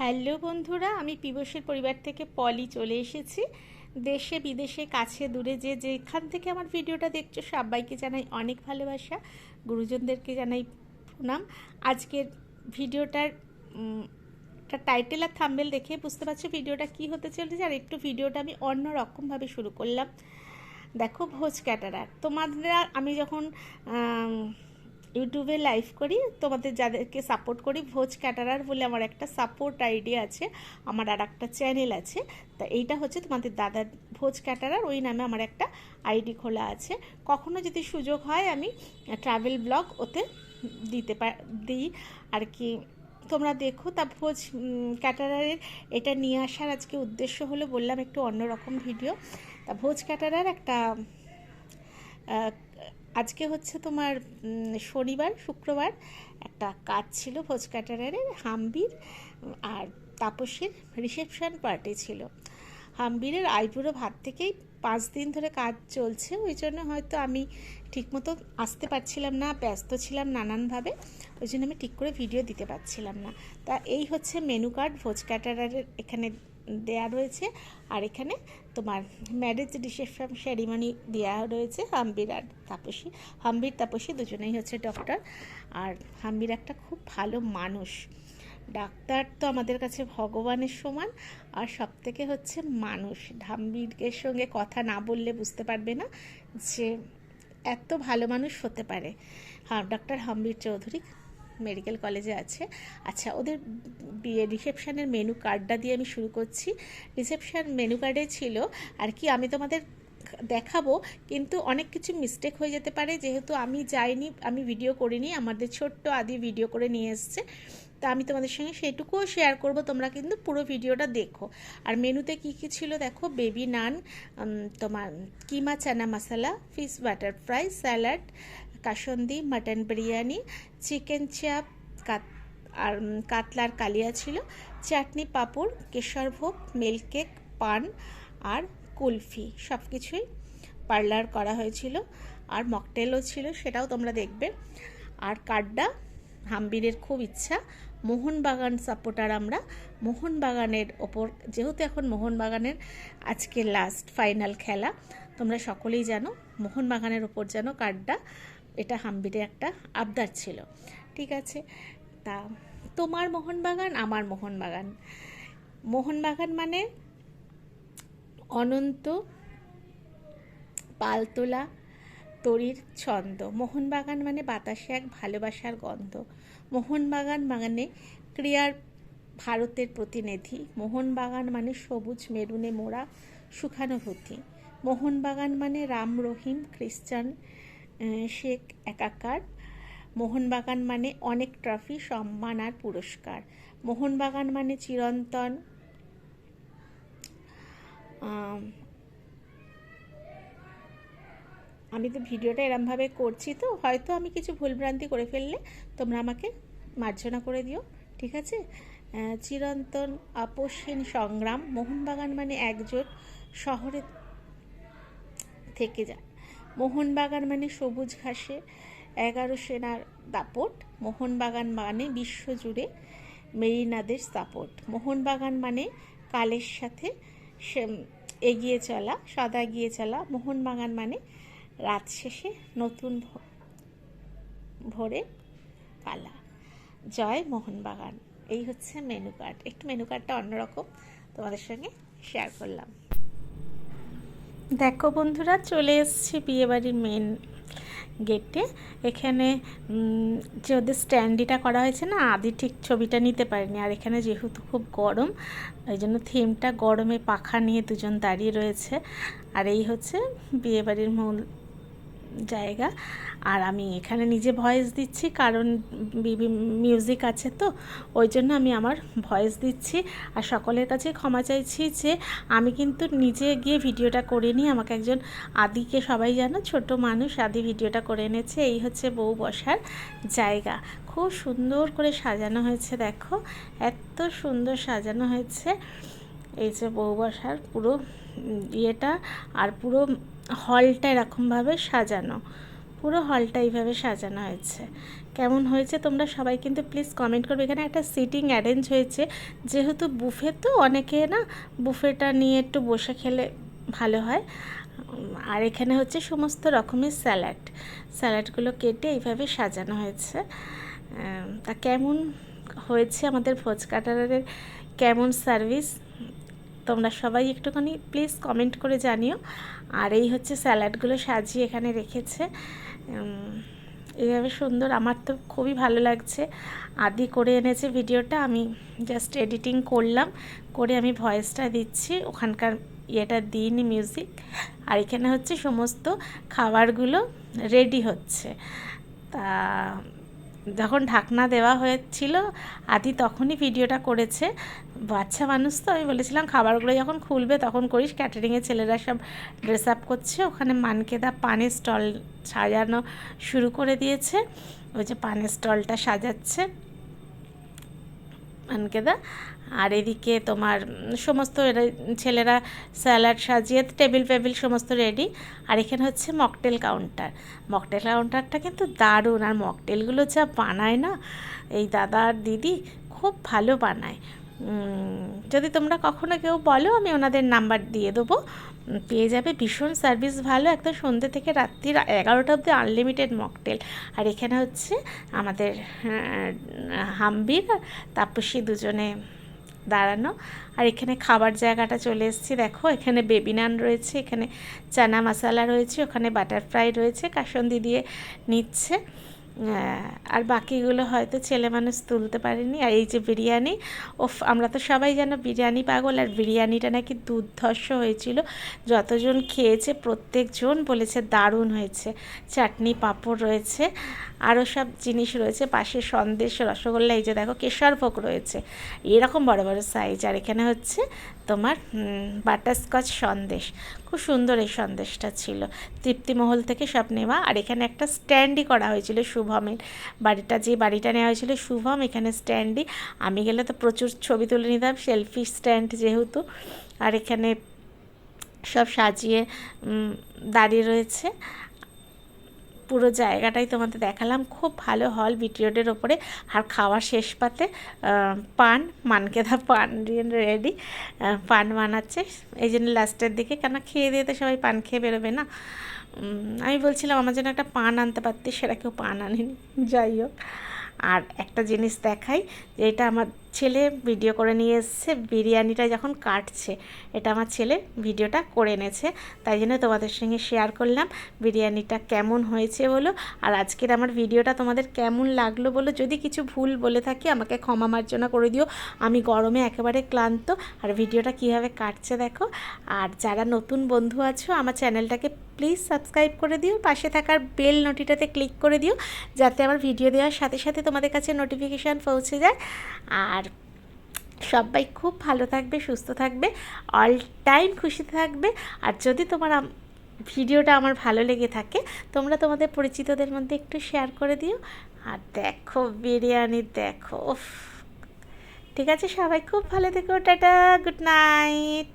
Hello বন্ধুরা, আমি পিবসের পরিবার থেকে পলি চলে এসেছি। দেশে, বিদেশে, কাছে, দূরে যে যেখান থেকে আমার ভিডিওটা দেখছ, সবাইকে জানাই অনেক ভালোবাসা। গুরুজনদেরকে জানাই প্রণাম। আজকের ভিডিওটার একটা টাইটেল আর থাম্বেল দেখে বুঝতে পারছ ভিডিওটা কি হতে চলেছে আর একটু ভিডিওটা আমি অন্য রকমভাবে শুরু করলাম। দেখো, ভোজ ক্যাটারার। তোমাদের, আমি যখন ইউটিউবে লাইভ করি, তোমাদের যাদেরকে সাপোর্ট করি, ভোজ ক্যাটারার বলে আমার একটা সাপোর্ট আইডি আছে, আমার আর একটা চ্যানেল আছে। তা এইটা হচ্ছে তোমাদের দাদার ভোজ ক্যাটারার ওই নামে আমার একটা আইডি খোলা আছে। কখনো যদি সুযোগ হয় আমি ট্রাভেল ব্লগ ওতে দিতে পার দিই। আর কি তোমরা দেখো, তা ভোজ ক্যাটারারের এটা নিয়ে আসার আজকে উদ্দেশ্য হলো, বললাম একটু অন্যরকম ভিডিও তা ভোজ ক্যাটারার একটা আজকে হচ্ছে তোমার শনিবার, শুক্রবার একটা কাজ ছিল ভোজ ক্যাটারারের হাম্বির আর তাপসের রিসেপশন পার্টি ছিল। হাম্বিরের আইবুড়ো ভাত থেকেই পাঁচ দিন ধরে কাজ চলছে, ওই জন্য হয়তো আমি ঠিকমতো আসতে পারছিলাম না, ব্যস্ত ছিলাম নানানভাবে, ওই জন্য আমি ঠিক করে ভিডিও দিতে পারছিলাম না। তা এই হচ্ছে মেনু কার্ড ভোজ ক্যাটারারের এখানে দেয়া রয়েছে। আর এখানে তোমার ম্যারেজ রিসেপশন সেরিমনি দেওয়া রয়েছে। হাম্বির আর তাপসী। হাম্বির, তাপসী দুজনেই হচ্ছে ডক্টর আর হাম্বির একটা খুব ভালো মানুষ। ডাক্তার তো আমাদের কাছে ভগবানের সমান। আর সব থেকে হচ্ছে মানুষ। হাম্বিরের সঙ্গে কথা না বললে বুঝতে পারবে না যে এত ভালো মানুষ হতে পারে। হ্যাঁ ডক্টর হাম্বির চৌধুরী। মেডিকেল কলেজে আছে। আচ্ছা ওদের রিসেপশনের মেনু কার্ডটা দিয়ে আমি শুরু করছি। রিসেপশান মেনু কার্ডে ছিল, আর কি আমি তোমাদের দেখাবো, কিন্তু অনেক কিছু মিস্টেক হয়ে যেতে পারে। যেহেতু আমি যাইনি, আমি ভিডিও করিনি, আমাদের ছোট্ট আদি ভিডিও করে নিয়ে এসছে। তা আমি তোমাদের সঙ্গে সেটুকুও শেয়ার করব, তোমরা কিন্তু পুরো ভিডিওটা দেখো। আর মেনুতে কি কি ছিল দেখো বেবি নান তোমার keema chana masala fish butter fry salad kasundi, mutton biryani, chicken chaap, কাত, আর কাতলার কালিয়া ছিল, চাটনি পাঁপড়, কেশর ভোগ, মিল্ক কেক, পান আর কুলফি। সব কিছুই পার্লার করা হয়েছিল। আর মকটেলও ছিল, সেটাও তোমরা দেখবে। আর কাড্ডা, হাম্বিরের খুব ইচ্ছা। মোহনবাগান সাপোর্টার আমরা। মোহনবাগানের ওপর, যেহেতু এখন মোহনবাগানের আজকে লাস্ট ফাইনাল খেলা, তোমরা সকলেই জানো, মোহনবাগানের ওপর যেন কার্ডটা এটা হাম্বিরে একটা আবদার ছিল। ঠিক আছে? তা তোমার মোহনবাগান, আমার মোহনবাগান। মোহনবাগান মানে অনন্ত পালতোলা তরির ছন্দ। মোহনবাগান মানে বাতাসে এক ভালোবাসার গন্ধ। মোহনবাগান মানে ক্রিয়ার ভারতের প্রতিনিধি। মোহনবাগান মানে সবুজ মেরুনে মোড়া সুখানুভূতি। মোহনবাগান মানে রাম রহিম খ্রিস্টান শেখ একাকার। মোহনবাগান মানে অনেক ট্রফি সম্মান আর পুরস্কার। মোহনবাগান মানে চিরন্তন আমি তো ভিডিওটা এরমভাবে করছি তো, হয়তো আমি কিছু ভুলভ্রান্তি করে ফেললে তোমরা আমাকে মার্জনা করে দিও, ঠিক আছে? চিরন্তন আপসহীন সংগ্রাম, মোহনবাগান মানে একজোট শহরে থেকে যায়। মোহনবাগান মানে সবুজ ঘাসে, এগারো সেনার দাপট, মোহনবাগান মানে বিশ্বজুড়ে মেরিনাদের দাপট মোহনবাগান মানে কালের সাথে এগিয়ে চলা, সদা এগিয়ে চলা। মোহনবাগান মানে রাত শেষে নতুন ভোরে পালা। জয় মোহনবাগান। এই হচ্ছে মেনু কার্ড একটু মেনু কার্ডটা অন্যরকম তোমাদের সঙ্গে শেয়ার করলাম। দেখো বন্ধুরা, চলে এসছি বিয়েবাড়ির মেন গেটে এখানে যে ওদের স্ট্যান্ডিটা করা হয়েছে না, আদি ঠিক ছবিটা নিতে পারিনি। আর এখানে যেহেতু খুব গরম, ওই জন্য থিমটা গরমে পাখা নিয়ে দুজন দাঁড়িয়ে রয়েছে। আর এই হচ্ছে বিয়েবাড়ির মূল জায়গা। আর আমি এখানে নিজে ভয়েস দিচ্ছি, কারণ মিউজিক আছে তো, ওই জন্য আমি আমার ভয়েস দিচ্ছি। আর সকলের কাছে ক্ষমা চাইছি যে, আমি কিন্তু নিজে গিয়ে ভিডিওটা করে নিই। আমাকে একজন আদিকে সবাই জানো, ছোট মানুষ, আদি ভিডিওটা করে এনেছে। এই হচ্ছে বউ বসার জায়গা। খুব সুন্দর করে সাজানো হয়েছে, দেখো। এত সুন্দর সাজানো হয়েছে। এই যে বউ বসার পুরো ইয়েটা, আর পুরো হলটা এরকমভাবে সাজানো। পুরো হলটা এইভাবে সাজানো হয়েছে। কেমন হয়েছে তোমরা সবাই কিন্তু প্লিজ কমেন্ট করবে। এখানে একটা সিটিং অ্যারেঞ্জ হয়েছে। যেহেতু বুফে তো অনেকে না বুফেটা নিয়ে একটু বসে খেলে ভালো হয়। আর এখানে হচ্ছে সমস্ত রকমের স্যালাড স্যালাডগুলো কেটে এইভাবে সাজানো হয়েছে। তা কেমন হয়েছে আমাদের ভোজ কাটারের কেমন সার্ভিস তোমরা সবাই একটুখানি প্লিজ কমেন্ট করে জানিও। আর এই হচ্ছে স্যালাডগুলো সাজিয়ে এখানে রেখেছে। এইভাবে সুন্দর, আমার তো খুবই ভালো লাগছে। আদি করে এনেছে ভিডিওটা, আমি জাস্ট এডিটিং করলাম, করে আমি ভয়েসটা দিচ্ছি। ওখানকার ইয়েটা দিইনি মিউজিক আর এখানে হচ্ছে সমস্ত খাবারগুলো রেডি হচ্ছে। তা যখন ঢাকনা দেওয়া হয়েছিল, আদি তখনই ভিডিওটা করেছে। বাচ্চা মানুষ তো, আমি বলেছিলাম খাবারগুলো যখন খুলবে তখন করিস। ক্যাটারিংয়ে ছেলেরা সব ড্রেস আপ করছে। ওখানে মানকেদা পানের স্টল সাজানো শুরু করে দিয়েছে। ওই যে পানের স্টলটা সাজাচ্ছে মানকেদা। আর এদিকে তোমার সমস্ত ছেলেরা স্যালাড সাজিয়ে টেবিল ফেবিল সমস্ত রেডি। আর এখানে হচ্ছে মকটেল কাউন্টার। মকটেল কাউন্টারটা কিন্তু দারুণ। আর মকটেলগুলো যা বানায় না এই দাদা আর দিদি খুব ভালো বানায়। যদি তোমরা কখনো কেউ বলো আমি ওনাদের নাম্বার দিয়ে দেবো। পেয়ে যাবে ভীষণ সার্ভিস ভালো। একদম সন্ধ্যে থেকে রাত্রির এগারোটা অবধি আনলিমিটেড মকটেল। আর এখানে হচ্ছে আমাদের আহ, হাম্বির আর তাপসী দুজনে দাঁড়ানো। আর এখানে খাবার জায়গাটা চলে এসেছি। দেখো, এখানে বেবি নান রয়েছে, এখানে চানা মশলা রয়েছে, ওখানে বাটার ফ্রাই রয়েছে, কাসন্দি দিয়ে নিচ্ছে। আর বাকিগুলো হয়তো ছেলে মানুষ তুলতে পারেনি। আর এই যে বিরিয়ানি, ওফ, আমরা তো সবাই যেন বিরিয়ানি পাগল, আর বিরিয়ানিটা নাকি দুর্ধর্ষ হয়েছিল। যতজন খেয়েছে, প্রত্যেকজন বলেছে দারুণ হয়েছে। চাটনি পাঁপড় রয়েছে। আরও সব জিনিস রয়েছে পাশে সন্দেশ, রসগোল্লা, এই যে দেখো কেশরভোগ রয়েছে। এরকম বড় বড় সাইজ আর এখানে হচ্ছে তোমার বাটারস্কচ সন্দেশ। খুব সুন্দর এই সন্দেশটা ছিল। তৃপ্তিমহল থেকে সব নেওয়া। আর এখানে একটা স্ট্যান্ডই করা হয়েছিল শুভমের। বাড়িটা যে বাড়িটা নেওয়া হয়েছিল শুভম, এখানে স্ট্যান্ডই আমি গেলে তো প্রচুর ছবি তুলে নিতাম সেলফি স্ট্যান্ড যেহেতু। আর এখানে সব সাজিয়ে দাঁড়িয়ে রয়েছে। পুরো জায়গাটাই তোমাদের দেখালাম। খুব ভালো হল বিটি রোডের ওপরে। আর খাওয়ার শেষ পাতে পান, মানকেদা পান রেডি পান বানাচ্ছে। এই জন্য লাস্টের দিকে কেন খেয়ে দিয়ে তো সবাই পান খেয়ে বেরোবে না? আমি বলছিলাম আমার জন্য একটা পান আনতে পারতি, সেটা কেউ পান আনেনি। যাই হোক। আর একটা জিনিস দেখাই যে এটা আমার ছেলে ভিডিও করে নিয়ে এসছে। বিরিয়ানিটা যখন কাটছে, এটা আমার ছেলে ভিডিওটা করে এনেছে। তাই জন্য তোমাদের সঙ্গে শেয়ার করলাম বিরিয়ানিটা কেমন হয়েছে বলো। আর আজকের আমার ভিডিওটা তোমাদের কেমন লাগল বলো। যদি কিছু ভুল বলে থাকি, আমাকে ক্ষমা মার্জনা করে দিও। আমি গরমে একেবারে ক্লান্ত। আর ভিডিওটা কীভাবে কাটছে দেখো। আর যারা নতুন বন্ধু আছো, আমার চ্যানেলটাকে প্লিজ সাবস্ক্রাইব করে দিও। পাশে থাকার বেল নোটিটাতে ক্লিক করে দিও। যাতে আমার ভিডিও দেওয়ার সাথে সাথে তোমাদের কাছে নোটিফিকেশান পৌঁছে যায়। আর সবাই খুব ভালো থাকবে, সুস্থ থাকবে অল টাইম খুশি থাকবে। আর যদি তোমার ভিডিওটা আমার ভালো লেগে থাকে, তোমরা তোমাদের পরিচিতদের মধ্যে একটু শেয়ার করে দিও। আর দেখো বিরিয়ানি, দেখো ঠিক আছে, সবাই খুব ভালো থেকো, টাটা গুড নাইট